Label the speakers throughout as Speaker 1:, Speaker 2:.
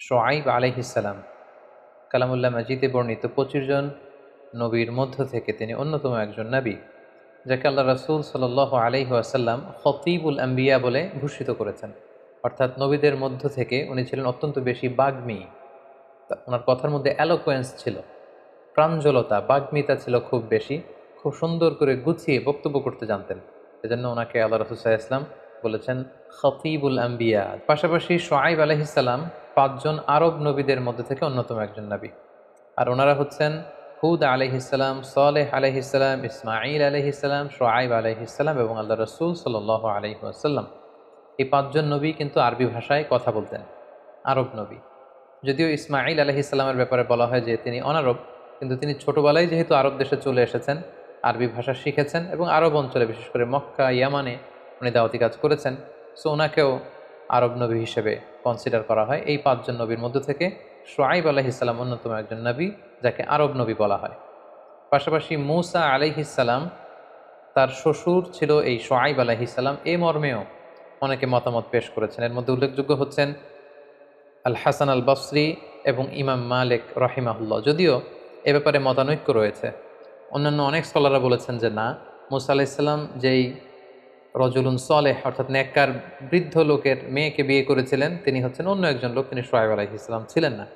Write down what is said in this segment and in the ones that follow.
Speaker 1: শোয়াইব আলহিসাল্লাম কালামুল্লাহ মাজিদে বর্ণিত পঁচিশ জন নবীর মধ্য থেকে তিনি অন্যতম একজন নবী, যাকে আল্লাহ রসুল সাল আলহি আসাল্লাম খতিবুল আম্বিয়া বলে ভূষিত করেছেন। অর্থাৎ নবীদের মধ্য থেকে উনি ছিলেন অত্যন্ত বেশি বাগ্মী। ওনার কথার মধ্যে অ্যালোকোয়েন্স ছিল, প্রাঞ্জলতা, বাগ্মিতা ছিল খুব বেশি, খুব সুন্দর করে গুছিয়ে বক্তব্য করতে জানতেন। এজন্য ওনাকে আল্লাহ রসুল্লাহ ইসলাম বলেছেন, খতিবুল আম্বিয়া পাশাপাশি সোয়াইব আলহিসাল্লাম পাঁচজন আরব নবীদের মধ্যে থেকে অন্যতম একজন নবী। আর ওনারা হচ্ছেন হুদ আলহিসাল্লাম সালেহ আলহিসাল্লাম ইসমাইল আলহিসাল্লাম সোয়াইব আলহিসাল্লাম এবং আল্লাহ রসুল সাল আলহিহাসাল্লাম এই পাঁচজন নবী কিন্তু আরবি ভাষায় কথা বলতেন, আরব নবী। যদিও ইসমাইল আলহিসাল্লামের ব্যাপারে বলা হয় যে তিনি অনারব, কিন্তু তিনি ছোটোবেলায় যেহেতু আরব দেশে চলে এসেছেন, আরবি ভাষা শিখেছেন এবং আরব অঞ্চলে বিশেষ করে মক্কা, ইয়ামানে উনি দাওয়াতি কাজ করেছেন। সো ওনাকেও আরব নবী হিসেবে কনসিডার করা হয়। এই পাঁচজন নবীর মধ্য থেকে সোয়াইব আলহিসাল্লাম অন্যতম একজন নবী, যাকে আরব নবী বলা হয়। পাশাপাশি মৌসা আলহিসাল্লাম তার শ্বশুর ছিল এই সোয়াইব আলহিসাল্লাম এ মর্মেও অনেকে মতামত পেশ করেছেন। এর মধ্যে উল্লেখযোগ্য হচ্ছেন আল হাসান আল বসরি এবং ইমাম মালিক রহিমাহুল্লাহ। যদিও এ ব্যাপারে মতানৈক্য রয়েছে। অন্যান্য অনেক স্কলাররা বলেছেন যে না, মুসা আলাইসাল্লাম যেই রজুলুন সলেহ, অর্থাৎ নেককার বৃদ্ধ লোকের মেয়েকে বিয়ে করেছিলেন। তিনি হচ্ছেন অন্য একজন লোক, তিনি সোহাইব আলাহি ইসলাম ছিলেন না।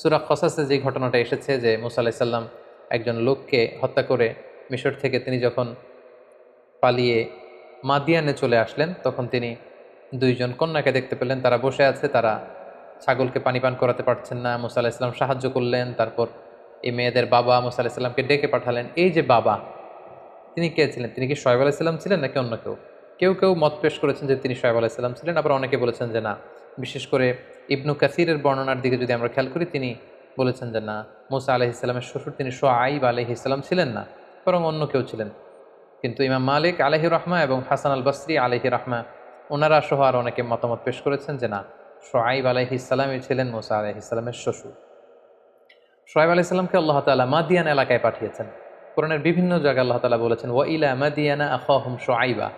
Speaker 1: সুরা খসাসে যে ঘটনাটা এসেছে যে মুসা আলাইসাল্লাম একজন লোককে হত্যা করে মিশর থেকে তিনি যখন পালিয়ে মাদিয়ানে চলে আসলেন, তখন তিনি দুইজন কন্যাকে দেখতে পেলেন। তারা বসে আছে, তারা ছাগলকে পানি পান করাতে পারছেন না। মুসা আলাহিসাল্লাম সাহায্য করলেন, তারপর এই মেয়েদের বাবা মুসা আলাহিসাল্লামকে ডেকে পাঠালেন। এই যে বাবা, তিনি কে ছিলেন? তিনি কি সোহেব আলাইসাল্লাম ছিলেন নাকি অন্য কেউ? কেউ কেউ মত পেশ করেছেন যে তিনি সোহেব আলাইসাল্লাম ছিলেন, আবার অনেকে বলেছেন যে না। বিশেষ করে ইবনু কাসিরের বর্ণনার দিকে যদি আমরা খেয়াল করি, তিনি বলেছেন যে না, মুসা আলহিসাল্লামের শ্বশুর তিনি সোয়াইব আলহিসাল্লাম ছিলেন না, বরং অন্য কেউ ছিলেন। কিন্তু ইমাম মালিক আলহি রহমা এবং হাসান আল বসরি আলহি রহমা, ওনারা সহ আর অনেকে মতামত পেশ করেছেন যে না, সোয়াইব আলহিসাল্লামই ছিলেন মুসা আলহিসাল্লামের শ্বশুর। সোহাইব আলাইসাল্লামকে আল্লাহ তালা মাদিয়ান এলাকায় পাঠিয়েছেন। কোরআনের বিভিন্ন জায়গায় আল্লাহ তালা বলেছেন, ওয়া ইলা মাদিয়ানা আখহম সোয়াইবা।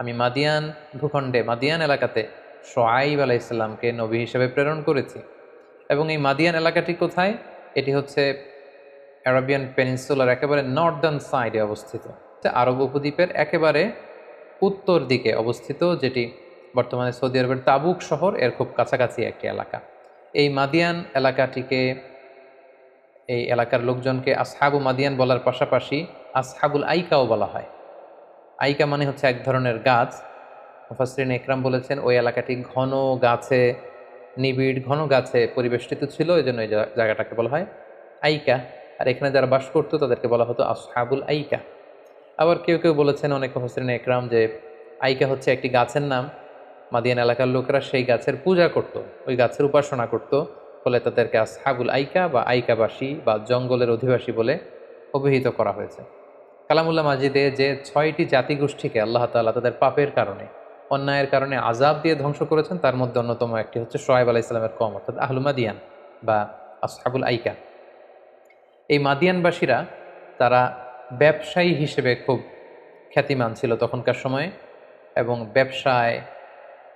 Speaker 1: আমি মাদিয়ান ভূখণ্ডে, মাদিয়ান এলাকাতে সোয়াইব আলাহ ইসলামকে নবী হিসেবে প্রেরণ করেছি। এবং এই মাদিয়ান এলাকাটি কোথায়? এটি হচ্ছে অ্যারাবিয়ান পেনিনসুলার একেবারে নর্দার্ন সাইডে অবস্থিত। আরব উপদ্বীপের একেবারে উত্তর দিকে অবস্থিত, যেটি বর্তমানে সৌদি আরবের তাবুক শহর। এর খুব কাছাকাছি একটি এলাকা। এই মাদিয়ান এলাকাটিকে, এই এলাকার লোকজনকে আসহাবু মাদিয়ান বলার পাশাপাশি আসহাবুল আইকাও বলা হয়। আইকা মানে হচ্ছে এক ধরনের গাছ। মুফাসরিন একরাম বলেছেন, ওই এলাকাটি ঘন গাছে, নিবিড় ঘন গাছে পরিবেষ্টিত ছিল এই জন্য এই জায়গাটাকে বলা হয় আইকা। আর এখানে যারা বাস করতো, তাদেরকে বলা হতো আসহাবুল আইকা। আবার কেউ কেউ বলেছেন, অনেক মুফাসরিন একরাম যে আইকা হচ্ছে একটি গাছের নাম। মাদিয়ান এলাকার লোকেরা সেই গাছের পূজা করত, ওই গাছের উপাসনা করত, ফলে তাদেরকে আসহাবুল আইকা বা আইকাবাসী বা জঙ্গলের অধিবাসী বলে অভিহিত করা হয়েছে। কালামুল্লাহ মাজিদে যে ছয়টি জাতিগোষ্ঠীকে আল্লাহ তাল্লাহ তাদের পাপের কারণে, অন্যায়ের কারণে আজাব দিয়ে ধ্বংস করেছেন, তার মধ্যে অন্যতম একটি হচ্ছে সোয়েব আলাহ ইসলামের কম, অর্থাৎ আহলু মাদিয়ান বা আসহাবুল আইকা। এই মাদিয়ানবাসীরা তারা ব্যবসায়ী হিসেবে খুব খ্যাতিমান ছিল তখনকার সময়ে এবং ব্যবসায়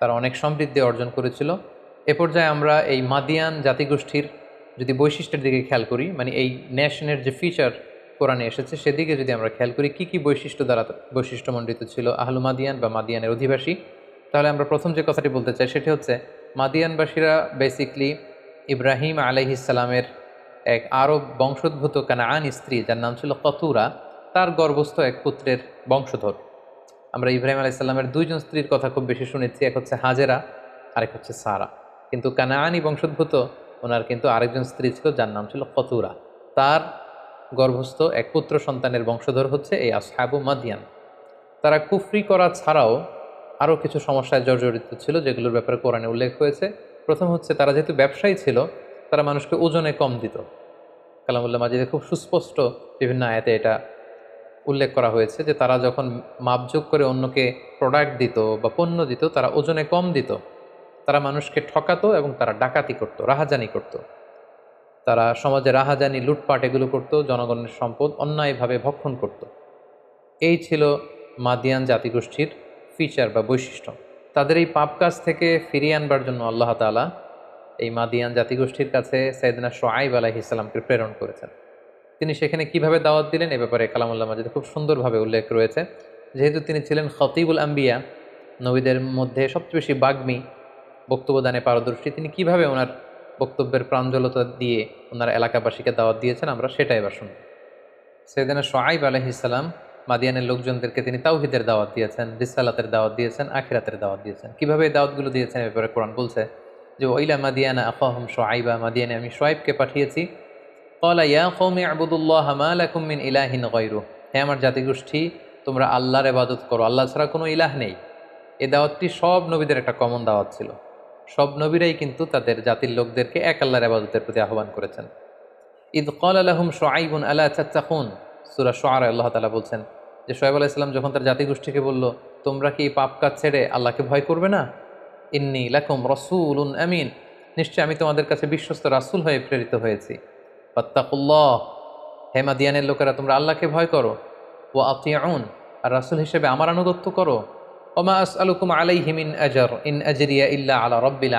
Speaker 1: তারা অনেক সমৃদ্ধি অর্জন করেছিল। এ পর্যায়ে আমরা এই মাদিয়ান জাতিগোষ্ঠীর যদি বৈশিষ্ট্যের দিকে খেয়াল করি মানে এই ন্যাশনের যে ফিচার কোরআনে এসেছে, সেদিকে যদি আমরা খেয়াল করি, কী কী বৈশিষ্ট্য দ্বারা বৈশিষ্ট্যমণ্ডিত ছিল? আহলু মাদিয়ান বা মাদিয়ানের অধিবাসী? তাহলে আমরা প্রথম যে কথাটি বলতে চাই, সেটি হচ্ছে, মাদিয়ানবাসীরা বেসিকলি ইব্রাহিম আলহিসাল্লামের এক আরব বংশোদ্ভূত কানাআন স্ত্রী, যার নাম ছিল কতুরা, তার গর্ভস্থ এক পুত্রের বংশধর। আমরা ইব্রাহিম আলাইসাল্লামের দুইজন স্ত্রীর কথা খুব বেশি শুনেছি, এক হচ্ছে হাজেরা, আরেক হচ্ছে সারা। কিন্তু কানাআনি বংশোদ্ভূত, ওনার কিন্তু আরেকজন স্ত্রী ছিল, যার নাম ছিল কতুরা। তার গর্ভস্থ এক পুত্র সন্তানের বংশধর হচ্ছে এই আসহাবু মাদিয়ান। তারা কুফরি করা ছাড়াও আরও কিছু সমস্যায় জর্জরিত ছিল, যেগুলোর ব্যাপারে কোরআনে উল্লেখ হয়েছে। প্রথম হচ্ছে, তারা যেহেতু ব্যবসায়ী ছিল, তারা মানুষকে ওজনে কম দিত। কালামুল্লাহ মাজিদে খুব সুস্পষ্ট বিভিন্ন আয়াতে এটা উল্লেখ করা হয়েছে যে তারা যখন মাপযোগ করে অন্যকে প্রোডাক্ট দিত বা পণ্য দিত, তারা ওজনে কম দিত। তারা মানুষকে ঠকাতো এবং তারা ডাকাতি করতো, রাহাজানি করত। তারা সমাজে রাহাজানি, লুটপাট এগুলো করতো, জনগণের সম্পদ অন্যায়ভাবে ভক্ষণ করত। এই ছিল মাদিয়ান জাতিগোষ্ঠীর ফিচার বা বৈশিষ্ট্য। তাদের এই পাপ কাজ থেকে ফিরিয়ে আনবার জন্য আল্লাহ তালা এই মাদিয়ান জাতিগোষ্ঠীর কাছে সৈয়দনা সোয়াইব ইসলামকে প্রেরণ করেছেন। তিনি সেখানে কীভাবে দাওয়াত দিলেন এ ব্যাপারে কালামুল্লাহ মাজিদে খুব সুন্দরভাবে উল্লেখ রয়েছে। যেহেতু তিনি ছিলেন খতিবুল আম্বিয়া, নবীদের মধ্যে সবচেয়ে বেশি বাগ্মী, বক্তব্য দানে পারদর্শী, তিনি কীভাবে ওনার বক্তব্যের প্রাঞ্জলতা দিয়ে ওনার এলাকাবাসীকে দাওয়াত দিয়েছেন, আমরা সেটাই এবার শুনব। সেদিনা সোয়াইব আলহিসাল্লাম মাদিয়ানের লোকজনদেরকে তিনি তাওহিদের দাওয়াত দিয়েছেন, রিসালাতের দাওয়াত দিয়েছেন, আখিরাতের দাওয়াত দিয়েছেন। কীভাবে এই দাওয়াতগুলো দিয়েছেন ব্যাপারে কোরআন বলছে যে, ওইলা মাদিয়ানা আফাহম সোয়াইবা মাদিয়ানে আমি সোয়াইবকে পাঠিয়েছি। ইলাহিন গৈরু হে আমার জাতিগোষ্ঠী, তোমরা আল্লাহর এবাদত করো। আল্লাহ ছাড়া কোনো ইলাহ নেই। এ দাওয়াতটি সব নবীদের একটা কমন দাওয়াত ছিল। সব নবীরাই কিন্তু তাদের জাতির লোকদেরকে এক আল্লাহর আবাদতের প্রতি আহ্বান করেছেন। ঈদ কল আলহম সোয়াইবুন আল্লাহ চাচ্চাকুন সুরা সোয়ার আল্লাহ তালা বলছেন যে সোয়েব আলাহ ইসলাম যখন তার জাতিগোষ্ঠীকে বলল, তোমরা কি পাপ কাজ ছেড়ে আল্লাহকে ভয় করবে না? ইন্নি লাকুম রসুল উন আমিন, নিশ্চয় আমি তোমাদের কাছে বিশ্বস্ত রাসুল হয়ে প্রেরিত হয়েছি। ফত্তাকুল্লাহ হেমাদিয়ানের লোকেরা, তোমরা আল্লাহকে ভয় করো। ও আতিয়াউন আর রাসুল হিসেবে আমার আনুগত্য করো। ওমা হিমিন ইন ইল্লা আলা রব্বিল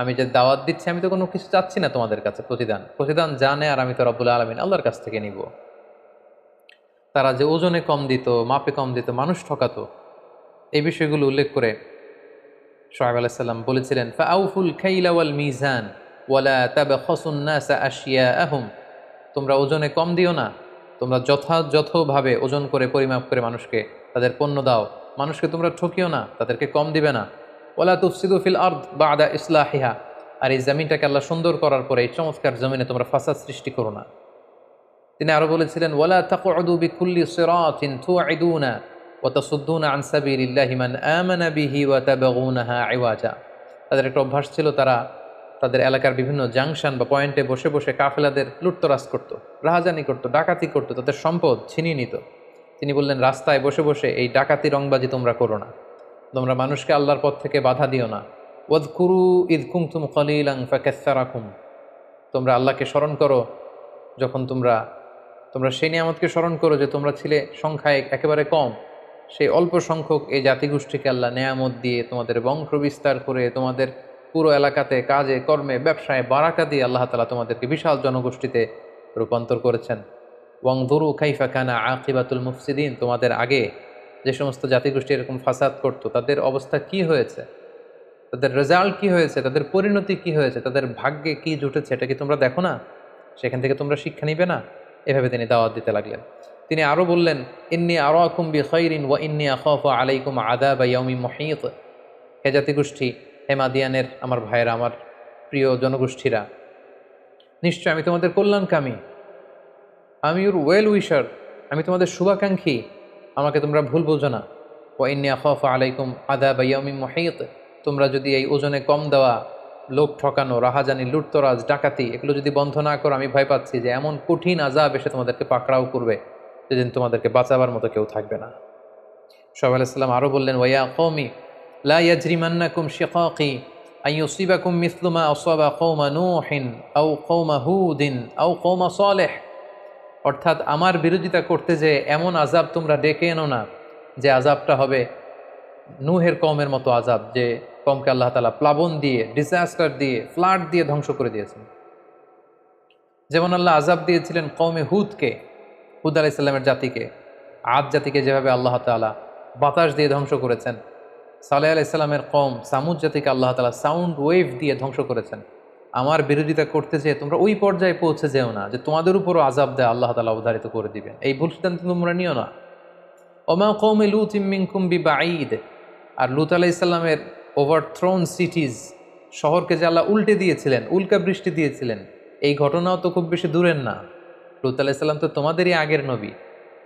Speaker 1: আমি যে দাওয়াত দিচ্ছি, আমি তো কোনো কিছু চাচ্ছি না তোমাদের কাছে, প্রতিদান। প্রতিদান জানে আর আমি তো রব্বুল আলমিন, আল্লাহর কাছ থেকে নিব। তারা যে ওজনে কম দিত, মাপে কম দিত, মানুষ ঠকাতো। এই বিষয়গুলো উল্লেখ করে সোহাব আলাইসাল্লাম বলেছিলেন ফাউফুল খাইলাওয়াল মিজান ওয়ালা তাবে খসুন্নাসা আশিয়া আহম তোমরা ওজনে কম দিও না, তোমরা যথাযথভাবে ওজন করে পরিমাপ করে মানুষকে তাদের পণ্য দাও। মানুষকে তোমরা ঠকিও না, তাদেরকে কম দিবে না। ওলা তুফসিদু ফিল আর্দ বা আদা ইসলাহিহা। আর এই জমিনটাকে আল্লাহ সুন্দর করার পরে এই চমৎকার জমিনে তোমরা ফাসাদ সৃষ্টি করো না। তিনি আরও বলেছিলেন ওলা ওয়ালা তাকুদু বিকুল্লি সিরাতিন তুআইদুনা ওয়া তাসুদ্দুনা আন সাবিলিল্লাহি মান আমানা বিহি ওয়া তাবগুনাহা ইওয়াজা। তাদের একটা অভ্যাস ছিল, তারা তাদের এলাকার বিভিন্ন জাংশন বা পয়েন্টে বসে বসে কাফেলাদের লুটতরাজ করত, রাহাজানি করত, ডাকাতি করত, তাদের সম্পদ ছিনিয়ে নিত। তিনি বললেন, রাস্তায় বসে বসে এই ডাকাতি রংবাজি তোমরা করো না। তোমরা মানুষকে আল্লাহর পথ থেকে বাধা দিও না। ওয়াদ কুরু ঈদ কুমতুম কলিলাং ফাকাসারাকুম তোমরা আল্লাহকে স্মরণ করো যখন তোমরা তোমরা সেই নিয়ামতকে স্মরণ করো যে তোমরা ছিলে সংখ্যায় একেবারে কম। সেই অল্প সংখ্যক এই জাতিগোষ্ঠীকে আল্লাহ নেয়ামত দিয়ে তোমাদের বংশ বিস্তার করে তোমাদের পুরো এলাকাতে কাজে, কর্মে, ব্যবসায় বারাকা দিয়ে আল্লাহ তালা তোমাদেরকে বিশাল জনগোষ্ঠীতে রূপান্তর করেছেন। ওয়াং ধরু খাইফা খানা আকিবাতুল মুফসিদিন, তোমাদের আগে যে সমস্ত জাতিগোষ্ঠী এরকম ফাসাদ করতো, তাদের অবস্থা কি হয়েছে? তাদের রেজাল্ট কি হয়েছে? তাদের পরিণতি কি হয়েছে? তাদের ভাগ্যে কি জুটেছে? এটা কি তোমরা দেখো না? সেখান থেকে তোমরা শিক্ষা নিবে না? এভাবে তিনি দাওয়াত দিতে লাগলেন। তিনি আরও বললেন, ইন্নি আরও আকুম বি খৈরিন ওয়া ইন্নি আখফ আলাইকুম আদা বা ইয়মি মহিত। হে জাতিগোষ্ঠী, হে মাদিয়ানের আমার ভাইয়েরা, আমার প্রিয় জনগোষ্ঠীরা, নিশ্চয় আমি তোমাদের কল্যাণকামী। আমি ওর ওয়েল উইশার আমি তোমাদের শুভাকাঙ্ক্ষী। আমাকে তোমরা ভুল বোঝো না। ও ইন্নি আখফ আলাইকুম আদা বাইয়ামি মহিত। তোমরা যদি এই ওজনে কম দেওয়া লোক ঠকানো, রাহাজানি, লুটতরাজ, ডাকাতি, এগুলো যদি বন্ধ না করো, আমি ভয় পাচ্ছি যে এমন কঠিন আজাব এসে তোমাদেরকে পাকড়াও করবে, যেদিন তোমাদেরকে বাঁচাবার মতো কেউ থাকবে না। সবাই আলাইসাল্লাম আরও বললেন, ওয়া কৌমি লা ইয়াজরিমান্নাকুম শিকাকি, আন ইউসিবাকুম মিসলুমা আসাবা কৌমা নূহিন, আও কৌমা হুদিন, আও কৌমা সালেহ। অর্থাৎ আমার বিরোধিতা করতে যে এমন আজাব তোমরা ডেকে এনো না যে আজাবটা হবে নুহের কমের মতো আজাব যে কমকে আল্লাহ তালা প্লাবন দিয়ে ডিজাস্টার দিয়ে ফ্লাড দিয়ে ধ্বংস করে দিয়েছেন। যেমন আল্লাহ আজাব দিয়েছিলেন কৌমে হুদকে, হুদ আলাইসাল্লামের জাতিকে। আদ জাতিকে যেভাবে আল্লাহ তালা বাতাস দিয়ে ধ্বংস করেছেন। সালেহ আলাইসাল্লামের কম সামুদ জাতিকে আল্লাহ তালা সাউন্ড ওয়েভ দিয়ে ধ্বংস করেছেন। আমার বিরোধিতা করতে যেয়ে তোমরা ওই পর্যায়ে পৌঁছে যেও না যে তোমাদের উপরও আজাব দেয় আল্লাহ তালা অবধারিত করে দিবেন। এই ভুল সিদ্ধান্ত তোমরা নিও না। ওমা কৌমে লুত ইমিংকুম বি বাঈদ আর লুত আলাহ ইসলামের ওভারথ্রোন সিটিজ শহরকে যে আল্লাহ উল্টে দিয়েছিলেন, উল্কা বৃষ্টি দিয়েছিলেন, এই ঘটনাও তো খুব বেশি দূরের না। লুত আলাইসাল্লাম তো তোমাদেরই আগের নবী।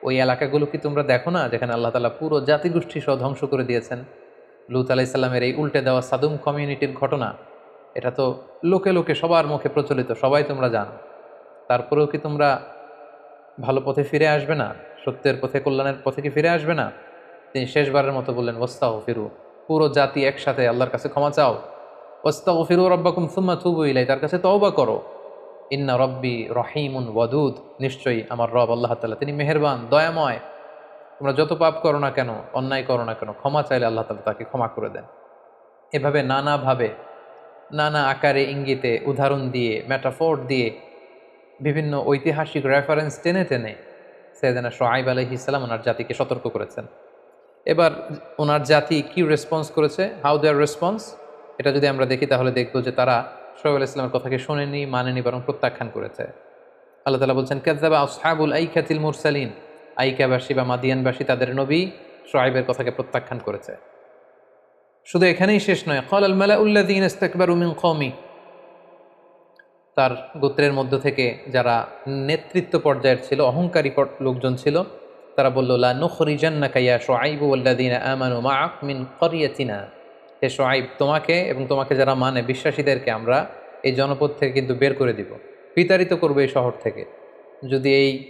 Speaker 1: ওই এলাকাগুলো কি তোমরা দেখো না যেখানে আল্লাহ তালা পুরো জাতিগোষ্ঠী সহ ধ্বংস করে দিয়েছেন? লুত আলাইসাল্লামের এই উল্টে দেওয়া সাদুম কমিউনিটির ঘটনা এটা তো লোকে লোকে সবার মুখে প্রচলিত, সবাই তোমরা জানো। তারপরেও কি তোমরা ভালো পথে ফিরে আসবে না? সত্যের পথে, কল্যাণের পথে কি ফিরে আসবে না? তিনি শেষবারের মতো বললেন ওস্তাহ ফিরু পুরো জাতি একসাথে আল্লাহর কাছে ক্ষমা চাও। ওস্তাহ ফিরু রব্বাকুম সুম্মা থুবু ইলাই তার কাছে তওবা করো। ইন্না রব্বি রহিমুন ওয়াদুদ। নিশ্চয়ই আমার রব আল্লাহ তালা তিনি মেহেরবান, দয়াময়। তোমরা যত পাপ করো না কেন, অন্যায় করো না কেন, ক্ষমা চাইলে আল্লাহ তালা তাকে ক্ষমা করে দেন। এভাবে নানাভাবে নানা আকারে ইঙ্গিতে, উদাহরণ দিয়ে ম্যাটাফোর দিয়ে বিভিন্ন ঐতিহাসিক রেফারেন্স টেনে টেনে সৈয়দানা সোহাইব আলহিসাল্লাম ওনার জাতিকে সতর্ক করেছেন। এবার ওনার জাতি কি রেসপন্স করেছে? হাউ দেয়ার রেসপন্স এটা যদি আমরা দেখি তাহলে দেখব যে তারা সোহেব আলাইসলামের কথাকে শোনেনি, মানেনি, বরং প্রত্যাখ্যান করেছে। আল্লাহ তালা বলছেন কাজাবা আসহাবুল আইকাতিল মুরসালিন। আইকাবাসী বা মাদিয়ানবাসী তাদের নবী সোহাইবের কথাকে প্রত্যাখ্যান করেছে। শুধু এখানেই শেষ নয় কল আল মালা উল্লাদিন ইস্তাকবার উমিন কমি তার গোত্রের মধ্য থেকে যারা নেতৃত্ব পর্যায়ের ছিল, অহংকারী লোকজন ছিল, তারা বলল, লা নুখরিজান্না কাইয়া শোয়াইব উল্লাদিন আমানু মা মিন করিয়াতিনা হে শোয়াইব তোমাকে এবং তোমাকে যারা মানে বিশ্বাসীদেরকে আমরা এই জনপদ থেকে কিন্তু বের করে দিব, বিতাড়িত করবে এই শহর থেকে। যদি এই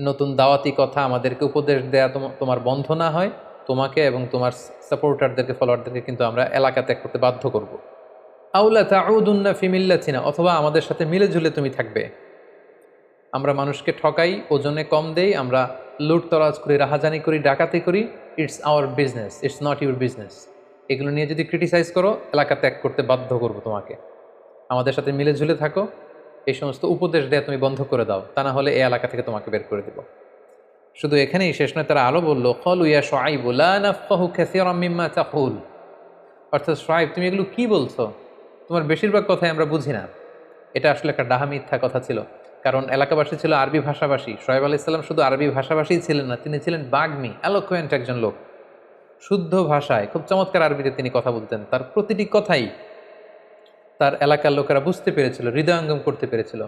Speaker 1: নতুন দাওয়াতি কথা আমাদেরকে উপদেশ দেয়া তোম- তোমার বন্ধ না হয় তোমাকে এবং তোমার সাপোর্টারদেরকে ফলোয়ারদেরকে কিন্তু আমরা এলাকা ত্যাগ করতে বাধ্য করব। আউলা তাউদুন্না ফিমিল্লাছিনা অথবা আমাদের সাথে মিলে ঝুলে তুমি থাকবে। আমরা মানুষকে ঠকাই, ওজনে কম দেই, আমরা লুটতরাজ করি, রাহাজানি করি, ডাকাতি করি it's our business it's not your business এগুলো নিয়ে যদি ক্রিটিসাইজ করো, এলাকা ত্যাগ করতে বাধ্য করব তোমাকে। আমাদের সাথে মিলে ঝুলে থাকো, এই সমস্ত উপদেশ দেয়া তুমি বন্ধ করে দাও, তা না হলে এই এলাকা থেকে তোমাকে বের করে দিব। শুধু এখানেই শেষ নয়, তারা আরও বলল, কলু ইয়া সোয়াইব লা নাফকাহু কাসীরাম মিম্মা তাকুল। অর্থাৎ সোয়াইব তুমি এগুলো কি বলছো? তোমার বেশিরভাগ কথাই আমরা বুঝি না। এটা আসলে একটা ডাহা মিথ্যা কথা ছিল। কারণ এলাকাবাসী ছিল আরবি ভাষাভাষী। সোহেব আলি ইসলাম শুধু আরবি ভাষাভাষীই ছিলেন না, তিনি ছিলেন বাগ্মী অ্যালোকুয়েন্ট একজন লোক। শুদ্ধ ভাষায়, খুব চমৎকার আরবিতে তিনি কথা বলতেন। তার প্রতিটি কথাই তার এলাকার লোকেরা বুঝতে পেরেছিল, হৃদয়ঙ্গম করতে পেরেছিল।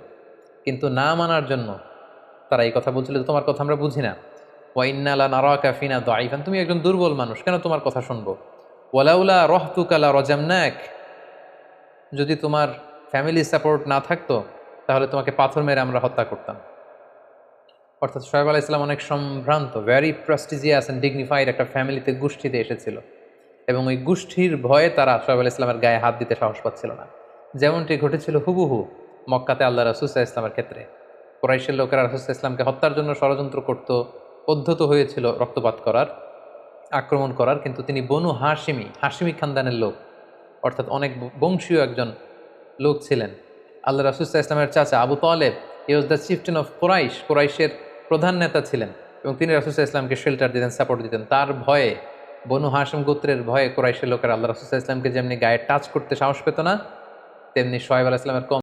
Speaker 1: কিন্তু না মানার জন্য তারা এই কথা বলছিল তোমার কথা আমরা বুঝি না। ওয়াইন্নালা নারা কাফিনা দাইফান তুমি একজন দুর্বল মানুষ, কেন তোমার কথা শুনব? ওয়ালাউলা রহতুকালা রজামনাক যদি তোমার ফ্যামিলি সাপোর্ট না থাকতো, তাহলে তোমাকে পাথর মেরে আমরা হত্যা করতাম। অর্থাৎ সোহেব আলাহ ইসলাম অনেক সম্ভ্রান্ত ভ্যারি প্রেস্টিজিয়াস অ্যান্ড ডিগনিফাইড একটা ফ্যামিলিতে গোষ্ঠীতে এসেছিল। এবং ওই গোষ্ঠীর ভয়ে তারা সোহেব আলাহ ইসলামের গায়ে হাত দিতে সাহস পাচ্ছিল না। যেমনটি ঘটেছিল হুবহু মক্কাতে আল্লাহ রাসুসা ইসলামের ক্ষেত্রে। কোরাইশের লোকেরা রাসুসা ইসলামকে হত্যার জন্য ষড়যন্ত্র করত, পদ্ধত হয়েছিল রক্তপাত করার, আক্রমণ করার, কিন্তু তিনি বনু হাসিমি হাসিমি খানদানের লোক, অর্থাৎ অনেক বংশীয় একজন লোক ছিলেন। আল্লাহ রাসুল্লাহ ইসলামের চাচা Abu Talib he was the chieftain of Quraish, কোরাইশের প্রধান নেতা ছিলেন এবং তিনি রাসুল্লাহ ইসলামকে শেল্টার দিতেন সাপোর্ট দিতেন। তার ভয়ে, বনু হাসিম গোত্রের ভয়ে কোরাইশের লোকেরা আল্লাহ রাসুল্লাহ ইসলামকে যেমনি গায়ে টাচ করতে সাহস পেত না, তেমনি সোহেব আলাহ ইসলামের কম